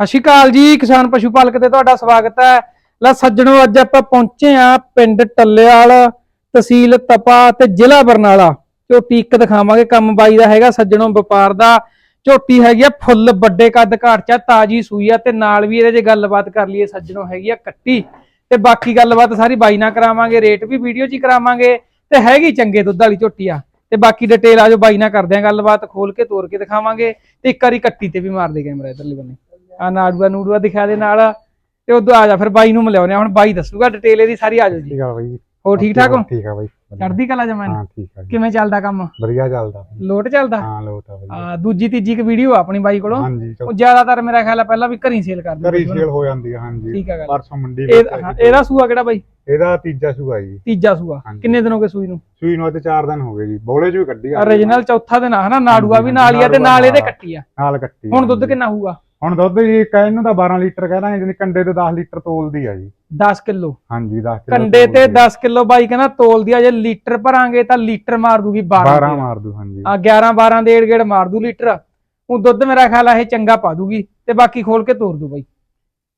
ਸਤਿ ਸ਼੍ਰੀ ਅਕਾਲ ਜੀ ਕਿਸਾਨ ਪਸ਼ੂ ਪਾਲਕ ਤੇ ਤੁਹਾਡਾ ਸਵਾਗਤ ਹੈ। ਲੈ ਸੱਜਣੋ ਅੱਜ ਆਪਾਂ ਪਹੁੰਚੇ ਆ ਪਿੰਡ ਟੱਲੇਵਾਲ ਤਹਿਸੀਲ ਤਪਾ ਤੇ ਜ਼ਿਲ੍ਹਾ ਬਰਨਾਲਾ। ਝੋਟੀ ਇੱਕ ਦਿਖਾਵਾਂਗੇ ਕੰਮ ਬਾਈ ਦਾ ਹੈਗਾ ਸੱਜਣੋ ਵਪਾਰ ਦਾ। ਝੋਟੀ ਹੈਗੀ ਆ ਫੁੱਲ ਵੱਡੇ ਕੱਦ ਘਾਟ ਚ ਆ, ਤਾਜੀ ਸੂਈ ਆ ਤੇ ਨਾਲ ਵੀ ਇਹਦੇ ਚ ਗੱਲਬਾਤ ਕਰ ਲਈਏ ਸੱਜਣੋ ਹੈਗੀ ਆ ਕੱਟੀ। ਤੇ ਬਾਕੀ ਗੱਲਬਾਤ ਸਾਰੀ ਬਾਈ ਨਾਲ ਕਰਾਵਾਂਗੇ ਰੇਟ ਵੀ ਵੀਡੀਓ 'ਚ ਹੀ ਕਰਾਵਾਂਗੇ ਤੇ ਹੈਗੀ ਚੰਗੇ ਦੁੱਧ ਵਾਲੀ ਝੋਟੀ ਆ। ਤੇ ਬਾਕੀ ਡਿਟੇਲ ਆ ਜੋ ਬਾਈ ਨਾਲ ਕਰਦੇ ਆ ਗੱਲਬਾਤ ਖੋਲ ਕੇ ਤੋੜ ਕੇ ਦਿਖਾਵਾਂਗੇ ਤੇ ਇੱਕ ਵਾਰੀ ਕੱਟੀ ਤੇ ਵੀ ਮਾਰ ਦੇ ਕੈਮਰਾ ਇਧਰਲੇ ਬੰਨੇ। ਆ ਨਾੜੂਆ ਨੂੜੂਆ ਦਿਖਾ ਦੇ ਨਾਲ ਤੇ ਉਦੋਂ ਆ ਜਾ ਫਿਰ ਬਾਈ ਨੂੰ ਮਿਲਾਉਨੇ ਆ। ਹੁਣ ਬਾਈ ਦੱਸੂਗਾ ਡਿਟੇਲ ਇਹਦੀ ਸਾਰੀ ਆ ਜਾਓ ਜੀ। ਠੀਕ ਆ ਬਾਈ ਹੋ ਠੀਕ ਠਾਕ ਹੋ? ਠੀਕ ਆ ਬਾਈ। ਵਧੀਆ। ਚੜਦੀ ਕਲਾ ਜਮਾਨ ਹਾਂ ਠੀਕ ਆ ਜੀ। ਕਿਵੇਂ ਚੱਲਦਾ ਕੰਮ? ਵਧੀਆ ਚੱਲਦਾ। ਲੋਟ ਚੱਲਦਾ? ਹਾਂ ਲੋਟ ਆ ਬਾਈ ਆ ਦੂਜੀ ਤੀਜੀ ਇੱਕ ਵੀਡੀਓ ਆਪਣੀ ਬਾਈ ਕੋਲੋਂ? ਹਾਂਜੀ ਉਹ ਜ਼ਿਆਦਾਤਰ ਮੇਰਾ ਖਿਆਲ ਹੈ ਪਹਿਲਾਂ ਵੀ ਘਰੀ ਸੇਲ ਕਰਦੇ ਘਰੀ ਸੇਲ ਹੋ ਜਾਂਦੀ ਆ ਹਾਂਜੀ। ਠੀਕ ਆ ਗੱਲ। ਪਰਸੋਂ ਮੰਡੀ ਵਿੱਚ ਹਾਂ, ਇਹਦਾ ਸੂਆ ਕਿਹੜਾ ਬਾਈ? ਇਹਦਾ ਤੀਜਾ ਸੂਆ ਜੀ। ਤੀਜਾ ਸੂਆ। ਕਿੰਨੇ ਦਿਨ ਹੋ ਗਏ ਸੂਈ ਨੂੰ? ਸੂਈ ਨੂੰ ਤੇ 4 ਦਿਨ ਹੋ ਗਏ ਜੀ। ਬੋਲੇ ਚ ਵੀ ਕੱਢੀ ਆ। Origignal ਚੌਥਾ ਦਿਨ ਆ ਹਨਾ? ਨਾੜੂਆ ਵੀ ਨਾਲ ਹੀ ਆ ਤੇ ਨਾਲ ਇਹਦੇ ਕੱਟੀ ਆ। ਨਾਲ ਕੱਟੀ ਹੁਣ ਆ, ਦੁੱਧ। ਕਿੰਨਾ ਹੋਊਗਾ? ਹੁਣ ਦੁੱਧ ਜੀ ਕਹਿ ਨੂੰ ਤਾਂ 12 ਲੀਟਰ ਕਹਿ ਦਾਂਗੇ ਜਿਹਨੇ ਕੰਡੇ ਤੇ 10 ਲੀਟਰ ਤੋਲਦੀ ਆ ਜੀ। 10 ਕਿਲੋ? ਹਾਂਜੀ 10 ਕਿਲੋ ਕੰਡੇ ਤੇ 10 ਕਿਲੋ ਬਾਈ ਕਹਿੰਦਾ ਤੋਲ ਦਿਆ ਜੇ ਲੀਟਰ ਭਰਾਂਗੇ ਤਾਂ ਲੀਟਰ ਮਾਰ ਦੂਗੀ 12 12 ਮਾਰ ਦੂ ਹਾਂਜੀ। ਆ 11 12 ਦੇ ਗੇੜ ਮਾਰ ਦੂ ਲੀਟਰ। ਉਹ ਦੁੱਧ ਮੇਰਾ ਖਿਆਲ ਆ ਇਹ ਚੰਗਾ ਪਾ ਦੂਗੀ ਤੇ ਬਾਕੀ ਖੋਲ ਕੇ ਤੋਰ ਦੂ ਬਾਈ।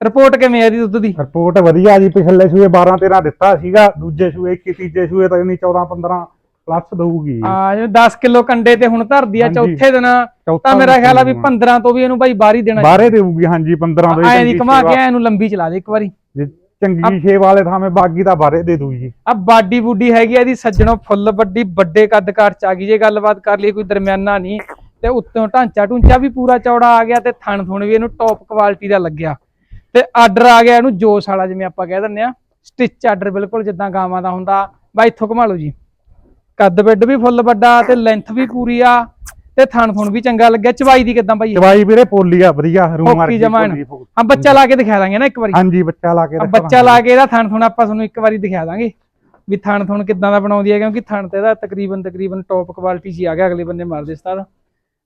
ਰਿਪੋਰਟ ਕਿਵੇਂ ਆ ਇਹਦੀ ਦੁੱਧ ਦੀ? ਰਿਪੋਰਟ ਵਧੀਆ ਜੀ ਪਿਛਲੇ ਸੂਏ 12 13 ਦਿੱਤਾ ਸੀਗਾ ਦੂਜੇ ਸੂਏ 21 ਤੀਜੇ ਸੂਏ ਤੱਕ ਨਹੀਂ 14 15 ਪਲੱਸ ਦਊਗੀ। ਆ ਜਿਵੇਂ 10 ਕਿਲੋ ਕੰਡੇ ਤੇ ਹੁਣ ਧਰਦੀ ਆ। ਚੌਥੇ ਦਿਨ ਤਾਂ ਮੇਰਾ ਖਿਆਲ ਆ ਵੀ ਸੂਆ। 15 ਤੋਂ ਵੀ ਇਹਨੂੰ ਬਾਈ ਬਾਹਰ ਹੀ ਦੇਣਾ ਬਾਹਰੇ ਦੇਊਗੀ ਹਾਂਜੀ 15 ਤੋਂ ਹੀ ਐ ਚੰਗੀ ਘਮਾ ਕੇ। ਇਹਨੂੰ ਲੰਬੀ ਚਲਾ ਦੇ ਇੱਕ ਵਾਰੀ। ਚੰਗੀ ਛੇ ਵਾਲੇ ਥਾਵੇਂ ਬਾਗੀ ਤਾਂ ਬਾਰੇ ਦੇ ਦੂ ਜੀ ਆ ਬਾਡੀ ਬੁੱਡੀ ਹੈਗੀ ਆ ਇਹਦੀ ਸੱਜਣੋਂ ਫੁੱਲ ਵੱਡੀ ਵੱਡੇ ਕੱਦ ਕਾਠ ਚ ਆ ਗਈ ਜੇ ਗੱਲਬਾਤ ਕਰ ਲਈ ਕੋਈ ਦਰਮਿਆਨਾ ਨਹੀਂ ਤੇ ਉੱਤੋਂ ਢਾਂਚਾ ਢੂੰਚਾ ਵੀ ਪੂਰਾ ਚੌੜਾ ਆ ਗਿਆ ਤੇ ਥਣ ਥੁਣ ਵੀ ਇਹਨੂੰ ਟੌਪ ਕੁਆਲਿਟੀ ਦਾ ਲੱਗਿਆ। ਤੇ ਆਰਡਰ ਆ ਗਿਆ ਇਹਨੂੰ ਜੋਸ ਵਾਲਾ ਜਿਵੇਂ ਆਪਾਂ ਕਹਿ ਦਿੰਦੇ ਆ ਸਟਿਚ ਆਰਡਰ ਬਿਲਕੁਲ ਜਿੱਦਾਂ ਗਾਵਾਂ ਦਾ ਹੁੰਦਾ। ਬਾਈ ਇੱਥੋਂ ਘੁਮਾ ਲਓ ਜੀ। ਕੱਦ ਬੈੱਡ ਵੀ ਫੁੱਲ ਵੱਡਾ ਤੇ ਲੈਂਥ ਵੀ ਪੂਰੀ ਆ ਤੇ ਥਣ ਥੁਣ ਵੀ ਚੰਗਾ ਲੱਗਿਆ। ਚਵਾਈ ਦੀ ਕਿਦਾਂ ਬਾਈ ਦਵਾਈ ਵੀਰੇ ਪੋਲੀ ਆ ਵਧੀਆ। ਰੂਮ। ਪੋਲੀ ਫੋ- ਆ ਬੱਚਾ ਲਾ ਕੇ ਦਿਖਾ ਦਾਂਗੇ ਨਾ ਇੱਕ ਵਾਰੀ। ਹਾਂਜੀ ਬੱਚਾ ਲਾ ਕੇ। ਬੱਚਾ ਲਾ ਕੇ ਇਹਦਾ ਥਣ ਥੁਣ ਆਪਾਂ ਤੁਹਾਨੂੰ ਇੱਕ ਵਾਰੀ ਦਿਖਾ ਦਾਂਗੇ। ਵੀ ਥਣ ਥੁਣ ਕਿੱਦਾਂ ਦਾ ਬਣਾਉਂਦੀ ਹੈ ਕਿਉਂਕਿ ਥਣ ਤੇ ਇਹਦਾ ਤਕਰੀਬਨ ਤਕਰੀਬਨ ਟੌਪ ਕੁਆਲਿਟੀ 'ਚ ਹੀ ਆ ਗਿਆ ਅਗਲੇ ਬੰਦੇ ਮਾਰਦੇ ਸਤਾਰ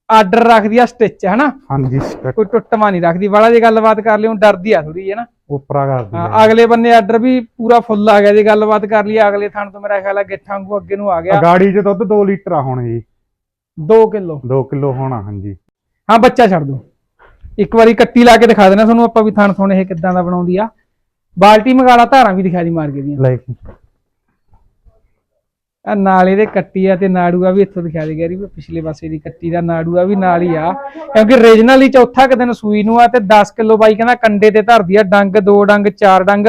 ਆਰਡਰ ਰੱਖਦੀ ਆ ਸਟਿਚ ਹਨਾ? ਹਾਂਜੀ ਕੋਈ ਟੁੱਟਮਾ ਨਹੀਂ ਰੱਖਦੀ। ਵਾਲਾ ਜੇ ਗੱਲਬਾਤ ਕਰ ਲਿਓ ਡਰਦੀ ਆ ਥੋੜੀ ਹੈ ਨਾ ਉਪਰਾ ਕਰਦੀ ਹਾਂ, ਅਗਲੇ ਬੰਦੇ ਆਰਡਰ ਵੀ ਪੂਰਾ ਫੁੱਲ ਆ ਗਿਆ ਜੇ ਗੱਲਬਾਤ ਕਰ ਲਈ ਅਗਲੇ ਥਣ ਤੋਂ ਮੇਰਾ ਖਿਆਲ ਆ ਗਿੱਠਾਂ ਨੂੰ ਅੱਗੇ ਨੂੰ ਆ ਗਿਆ। ਗਾੜੀ 'ਚ ਦੁੱਧ 2 ਲੀਟਰ ਆ ਹੁਣ ਜੀ। 2 ਕਿਲੋ। 2 ਕਿਲੋ ਹੋਣਾ ਹਾਂਜੀ। ਹਾਂ ਬੱਚਾ ਛੱਡ ਦੋ। ਇੱਕ ਵਾਰੀ ਕੱਟੀ ਲਾ ਕੇ ਦਿਖਾ ਦੇਣਾ ਤੁਹਾਨੂੰ ਆਪਾਂ ਵੀ ਥਣ ਥੁਣ ਇਹ ਕਿੱਦਾਂ ਦਾ ਬਣਾਉਂਦੀ ਆ। ਬਾਲਟੀ ਮਗਾਲਾ ਧਾਰਾਂ ਵੀ ਦਿਖਾ ਦੀ ਮਾਰ ਕੇ ਦੀਆਂ। ਲੈ ਆ ਨਾਲ ਇਹਦੇ ਕੱਟੀ ਆ ਤੇ ਨਾੜੂਆ ਵੀ ਇੱਥੋਂ ਦਿਖਾ ਦੇ ਗਿਆ ਵੀ ਪਿਛਲੇ ਪਾਸੇ ਦੀ ਕੱਟੀ ਦਾ ਨਾੜੂਆ ਵੀ ਨਾਲ ਹੀ ਆ। ਕਿਉਂਕਿ ਰੀਜਨਲ ਹੀ ਚੌਥਾ ਕੁ ਦਿਨ ਸੂਈ ਨੂੰ ਆ ਤੇ 10 ਕਿਲੋ ਬਾਈ ਕਹਿੰਦਾ ਕੰਡੇ ਤੇ ਧਰਦੀ ਆ ਡੰਗ ਦੋ ਡੰਗ ਚਾਰ ਡੰਗ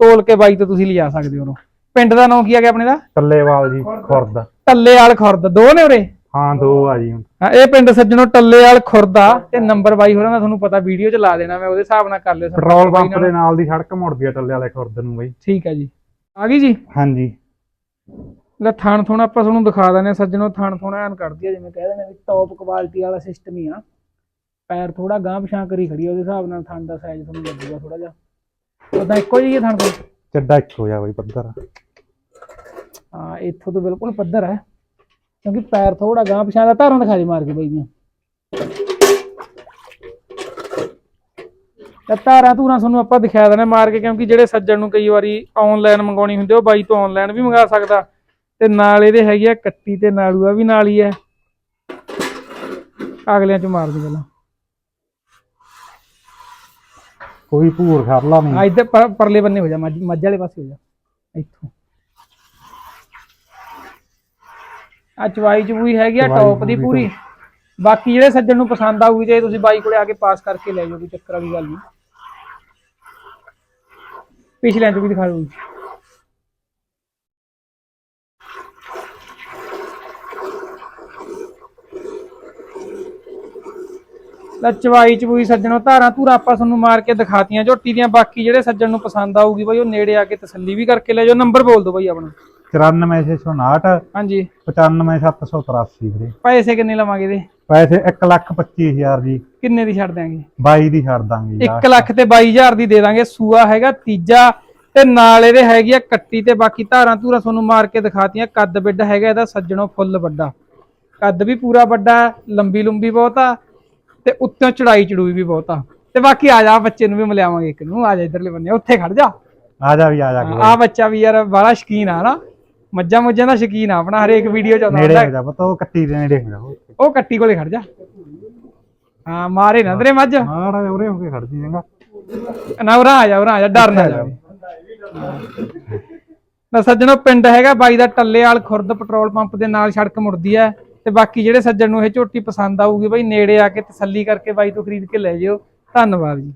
ਤੋਲ ਕੇ ਬਾਈ ਤੋਂ ਤੁਸੀਂ ਲਿਜਾ ਸਕਦੇ ਹੋ ਉਹਨੂੰ ਪਿੰਡ ਦਾ ਨਾਮ ਕੀ ਆ ਗਿਆ ਆਪਣੇ ਦਾ? ਟੱਲੇਵਾਲ ਜੀ ਖੁਰਦ। ਟੱਲੇਵਾਲ ਖੁਰਦ ਦੋ ਨੇ ਉਰੇ? ਹਾਂ ਦੋ ਆ ਜੀ ਹਾਂ ਇਹ ਪਿੰਡ ਸੱਜਣੋ ਟੱਲੇਵਾਲ ਖੁਰਦ ਆ ਤੇ ਨੰਬਰ ਬਾਈ ਹੋਰਾਂ ਦਾ ਤੁਹਾਨੂੰ ਪਤਾ ਵੀਡੀਓ 'ਚ ਲਾ ਦੇਣਾ ਮੈਂ ਉਹਦੇ ਹਿਸਾਬ ਨਾਲ ਕਰ ਲਿਓ ਪੈਟਰੋਲ ਪੰਪ। ਦੇ ਨਾਲ ਦੀ ਸੜਕ ਮੁੜਦੀ ਆ ਟੱਲੇ ਵਾਲੇ ਖੁਰਦ ਨੂੰ ਬਈ। ਠੀਕ ਹੈ ਜੀ। ਆ ਗਈ ਜੀ? ਹਾਂਜੀ। ਲੈ ਥਣ ਥੁਣ ਆਪਾਂ ਤੁਹਾਨੂੰ ਦਿਖਾ ਦਿੰਦੇ ਹਾਂ ਸੱਜਣੋ ਥਣ ਥੁਣ ਐਨ ਕੱਢਦੀ ਆ ਜਿਵੇਂ ਕਹਿ ਦਿੰਦੇ ਵੀ ਟੌਪ ਕੁਆਲਿਟੀ ਵਾਲਾ ਸਿਸਟਮ ਹੀ ਆ। ਪੈਰ ਥੋੜਾ ਗਾਂਹ ਪਛਾਂ ਕਰੀ ਖੜੀ ਆ ਉਹਦੇ ਹਿਸਾਬ ਨਾਲ ਥਣ ਦਾ ਸਾਈਜ਼ ਤੁਹਾਨੂੰ ਲੱਗੂਗਾ ਥੋੜਾ ਜਿਹਾ। ਉਦਾਂ ਇੱਕੋ ਜਿਹੀ ਥਣ ਤੋਂ ਚੱਡਾ ਇੱਕ ਹੋ ਜਾ ਬਈ ਪੱਧਰ ਹਾਂ ਇੱਥੋਂ ਤੋਂ ਬਿਲਕੁਲ ਪੱਧਰ ਹੈ ਕਿਉਂਕਿ ਪੈਰ ਥੋੜਾ ਗਾਂਹ ਪਛਾਂ ਦਾ ਧਾਰਾਂ ਦਿਖਾ ਦੇ ਮਾਰ ਕੇ ਬਾਈ ਦੀਆਂ। ਤੇ ਧਾਰਾਂ ਧੂਰਾਂ ਤੁਹਾਨੂੰ ਆਪਾਂ ਦਿਖਾ ਦੇਣਾ ਮਾਰ ਕੇ ਕਿਉਂਕਿ ਜਿਹੜੇ ਸੱਜਣ ਨੂੰ ਕਈ ਵਾਰੀ ਆਨਲਾਈਨ ਮੰਗਾਉਣੀ ਹੁੰਦੀ ਆ, ਉਹ ਬਾਈ ਤੋਂ ਆਨਲਾਈਨ ਵੀ ਮੰਗਾ ਸਕਦਾ। ਤੇ ਨਾਲ ਇਹਦੇ ਹੈਗੀ ਆ ਕੱਟੀ ਤੇ ਨਾੜੂਆ ਵੀ ਨਾਲ ਹੀ ਹੈ ਅਗਲਿਆਂ ਚ ਮਾਰ ਦੇ ਪਹਿਲਾਂ। ਕੋਈ ਭੂਰ ਖਰਲਾ ਆ ਨਹੀਂ ਇੱਧਰ ਪਰ- ਪਰਲੇ ਬੰਨੇ ਹੋ ਜਾ ਮੱਝ ਮੱਝ ਵਾਲੇ ਪਾਸੇ ਹੋ ਜਾ। ਇੱਥੋਂ। ਆ ਚਵਾਈ ਚਵੂਈ ਹੈਗੀ ਆ ਚਵਾਈ ਟੌਪ ਦੀ ਪੂਰੀ। ਪੂਰੀ ਬਾਕੀ ਜਿਹੜੇ ਸੱਜਣ ਨੂੰ ਪਸੰਦ ਆਊਗੀ ਜੇ ਤੁਸੀਂ ਬਾਈ ਕੋਲੇ ਆ ਕੇ ਪਾਸ ਕਰਕੇ ਲੈ ਜਾਓ ਕੋਈ ਚੱਕਰ ਵਾਲੀ ਗੱਲ ਨਹੀਂ। ਪਿਛਲਿਆਂ ਚ ਵੀ ਦਿਖਾ ਦਿਓ ਲੈ ਚਵਾਈ ਚਵੂਈ ਸੱਜਣੋ ਧਾਰਾਂ ਧੂਰਾ ਆਪਾਂ ਤੁਹਾਨੂੰ ਮਾਰ ਕੇ ਦਿਖਾਤੀਆਂ ਝੋਟੀ ਦੀਆਂ ਬਾਕੀ ਜਿਹੜੇ ਸੱਜਣ ਨੂੰ ਪਸੰਦ ਆਊਗੀ ਬਾਈ ਉਹ ਨੇੜੇ ਆ ਕੇ ਤਸੱਲੀ ਵੀ ਕਰਕੇ ਲੈ ਜਾਓ। ਨੰਬਰ ਬੋਲ ਦਿਓ ਬਾਈ ਆਪਣਾ। 94659 ਹਾਂਜੀ। 95783 ਵੀਰੇ। ਪੈਸੇ ਕਿੰਨੇ ਲਵਾਂਗੇ ਇਹਦੇ? ਪੈਸੇ 125000 ਜੀ। ਕਿੰਨੇ ਦੀ ਛੱਡ ਦਿਆਂਗੇ? 22 ਦੀ ਛੱਡ ਦਾਂਗੇ ਜੀ 1 ਲੱਖ ਤੇ 22000 ਦੀ ਦੇ ਦਾਂਗੇ। ਸੂਆ ਹੈਗਾ ਤੀਜਾ ਤੇ ਨਾਲ ਇਹਦੇ ਹੈਗੀ ਆ ਕੱਟੀ ਤੇ ਬਾਕੀ ਧਾਰਾਂ ਧੂਰਾ ਤੁਹਾਨੂੰ ਮਾਰ ਕੇ ਦਿਖਾਤੀਆਂ। ਕੱਦ ਬਿੱਡ ਹੈਗਾ ਇਹਦਾ ਸੱਜਣੋਂ ਫੁੱਲ ਵੱਡਾ। ਕੱਦ ਵੀ ਪੂਰਾ ਵੱਡਾ ਲੰਬੀ ਲੰਬੀ ਬਹੁਤ ਆ। ਤੇ ਉੱਤੋਂ ਚੜਾਈ ਚੜੂਈ ਵੀ ਬਹੁਤ ਆ। ਤੇ ਬਾਕੀ ਆ ਜਾ ਬੱਚੇ ਨੂੰ ਵੀ ਮਿਲਾਵਾਂਗੇ ਇੱਕ ਨੂੰ। ਆ ਜਾ ਇਧਰਲੇ ਬੰਨੇ। ਉੱਥੇ ਖੜ ਜਾ। ਆ ਜਾ ਵੀ ਆ ਜਾ ਆ ਬੱਚਾ ਵੀ ਯਾਰ ਬੜਾ ਸ਼ਕੀਨ ਆ ਨਾ। ਮੱਝਾਂ ਮੁੱਝਾਂ ਦਾ ਸ਼ਕੀਨ ਆ ਆਪਣਾ ਹਰੇਕ ਵੀਡੀਓ ਚ ਆਉਂਦਾ ਨੇੜੇ ਹੁੰਦਾ। ਜਾ ਪਤਾ ਉਹ ਕੱਟੀ ਦੇ ਨੇੜੇ ਹੋ ਜਾ ਉਹ ਕੱਟੀ ਕੋਲੇ ਖੜ ਜਾ। ਹਾਂ ਮਾਰੇ ਨਾ ਤੇਰੇ ਮੱਝ। ਜਿਹਾ ਉਰੇ ਹੋ ਕੇ ਖੜ ਜੀ ਚੰਗਾ ਨਾ ਉਰਾ ਆ ਜਾ ਉਰਾ ਆ ਜਾ ਡਰ ਨਾ ਜਾਵੇ ਨਾ ਸੱਜਣੋ ਪਿੰਡ ਹੈਗਾ ਬਾਈ ਦਾ ਟੱਲੇਵਾਲ ਖੁਰਦ ਪੈਟਰੋਲ ਪੰਪ ਦੇ ਨਾਲ ਸੜਕ ਮੁੜਦੀ ਹੈ। ਤੇ ਬਾਕੀ ਜਿਹੜੇ ਸੱਜਣ ਨੂੰ ਇਹ ਝੋਟੀ ਪਸੰਦ ਆਊਗੀ, ਬਾਈ ਨੇੜੇ ਆ ਕੇ ਤਸੱਲੀ ਕਰਕੇ ਬਾਈ ਤੋਂ ਖਰੀਦ ਕੇ ਲੈ ਜਿਓ। ਧੰਨਵਾਦ ਜੀ।